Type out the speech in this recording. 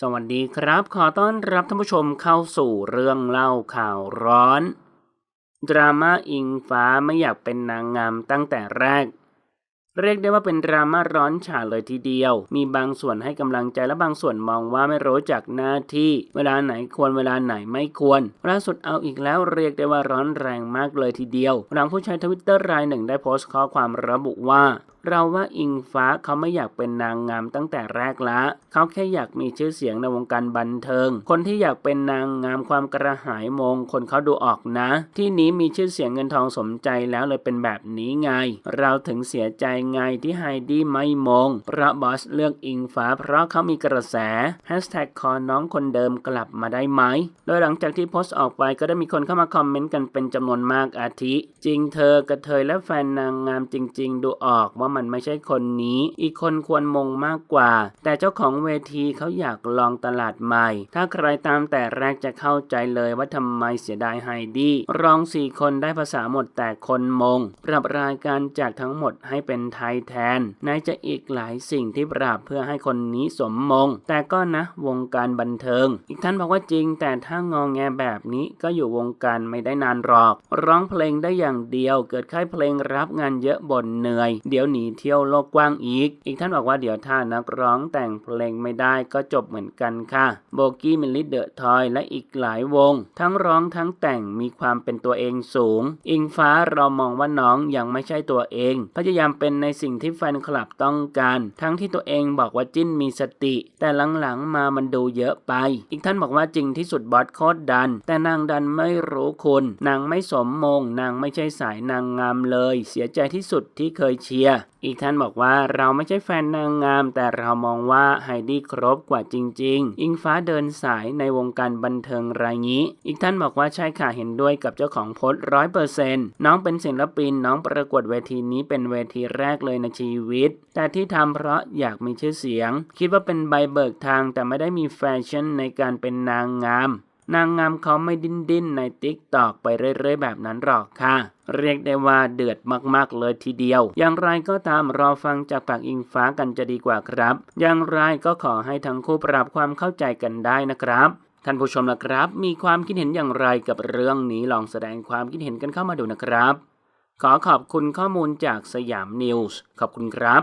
สวัสดีครับ ขอต้อนรับท่านผู้ชมเข้าสู่เรื่องเล่าข่าวร้อน ดราม่าอิงฟ้าไม่อยากเป็นนางงามตั้งแต่แรก เรียกได้ว่าเป็นดราม่าร้อนฉาเลยทีเดียว มีบางส่วนให้กำลังใจและบางส่วนมองว่าไม่รู้จักหน้าที่ เวลาไหนควรเวลาไหนไม่ควรล่าสุดเอาอีกแล้วเรียกได้ว่าร้อนแรงมากเลยทีเดียวหลังผู้ใช้ทวิตเตอร์รายหนึ่งได้โพสต์ข้อความระบุว่า เราว่าอิงฟ้าเขาไม่อยากเป็นนางงามตั้งแต่แรกละ เขาแค่อยากมีชื่อเสียงในวงการบันเทิง คนที่อยากเป็นนางงามความกระหายมงคนเขาดูออกนะ ที่นี้มีชื่อเสียงเงินทองสมใจแล้วเลยเป็นแบบนี้ไง เราถึงเสียใจไงที่ไฮดี้ไม่มง เพราะบอสเลือกอิงฟ้า เพราะเขามีกระแสแฮชแท็กขอน้องคนเดิมกลับมาได้ไหม โดยหลังจากที่โพสต์ออกไปก็ได้มีคนเข้ามาคอมเมนต์กันเป็นจำนวนมากอาทิ จริงเธอกระเทยและแฟนนางงามจริง ๆ ดูออกว่ามันไม่ใช่คนนี้ อีกคนควรมงมากกว่า แต่เจ้าของเวทีเขาอยากลองตลาดใหม่ ถ้าใครตามแต่แรกจะเข้าใจเลยว่าทำไมเสียดายไฮดี้รองสี่คนได้ภาษาหมดแต่คนมง ปรับรายการจากทั้งหมดให้เป็นไทยแทนไหนจะอีกหลายสิ่งที่ปรับเพื่อให้คนนี้สมมง แต่ก็นะวงการบันเทิง อีกท่านบอกว่าจริง แต่ถ้างองแงแบบนี้ก็อยู่วงการไม่ได้นานหรอก ร้องเพลงได้อย่างเดียว เกิดค่ายเพลงรับงานเยอะบ่นเหนื่อย เดี๋ยวหนีเที่ยวโลกกว้างอีก อีกท่านบอกว่าเดี๋ยวถ้านักร้องแต่งเพลงไม่ได้ก็จบเหมือนกันค่ะ โบกี้มิลลิเดอะทอยและอีกหลายวง ทั้งร้องทั้งแต่งมีความเป็นตัวเองสูง อิงฟ้าเรามองว่าน้องยังไม่ใช่ตัวเอง พยายามเป็นในสิ่งที่แฟนคลับต้องการ ทั้งที่ตัวเองบอกว่าจิ้นมีสติ แต่หลังๆมามันดูเยอะไป อีกท่านบอกว่าจริงที่สุดบอสโคตรดัน แต่นางดันไม่รู้คุณนางไม่สมมง นางไม่ใช่สายนางงามเลย เสียใจที่สุดที่เคยเชียร์ อีกท่านบอกว่าเราไม่ใช่แฟนนางงาม แต่เรามองว่าไฮดี้ครบกว่าจริง ๆ อิงฟ้าเดินสายในวงการบันเทิงรายนี้ อีกท่านบอกว่าใช่ค่ะเห็นด้วยกับเจ้าของโพสร้อยเปอร์เซ็นต์น้องเป็นศิลปินน้องประกวดเวทีนี้เป็นเวทีแรกเลยในชีวิต แต่ที่ทำเพราะอยากมีชื่อเสียง คิดว่าเป็นใบเบิกทางแต่ไม่ได้มีแฟชั่นในการเป็นนางงาม นางงามเขาไม่ดิ้นดิ้นในติ๊กตอกไปเรื่อยๆแบบนั้นหรอกค่ะ เรียกได้ว่าเดือดมากๆเลยทีเดียว อย่างไรก็ตามรอฟังจากปากอิงฟ้ากันจะดีกว่าครับ อย่างไรก็ขอให้ทั้งคู่ปรับความเข้าใจกันได้นะครับท่านผู้ชมนะครับ มีความคิดเห็นอย่างไรกับเรื่องนี้ลองแสดงความคิดเห็นกันเข้ามาดูนะครับ ขอขอบคุณข้อมูลจากสยามนิวส์ขอบคุณครับ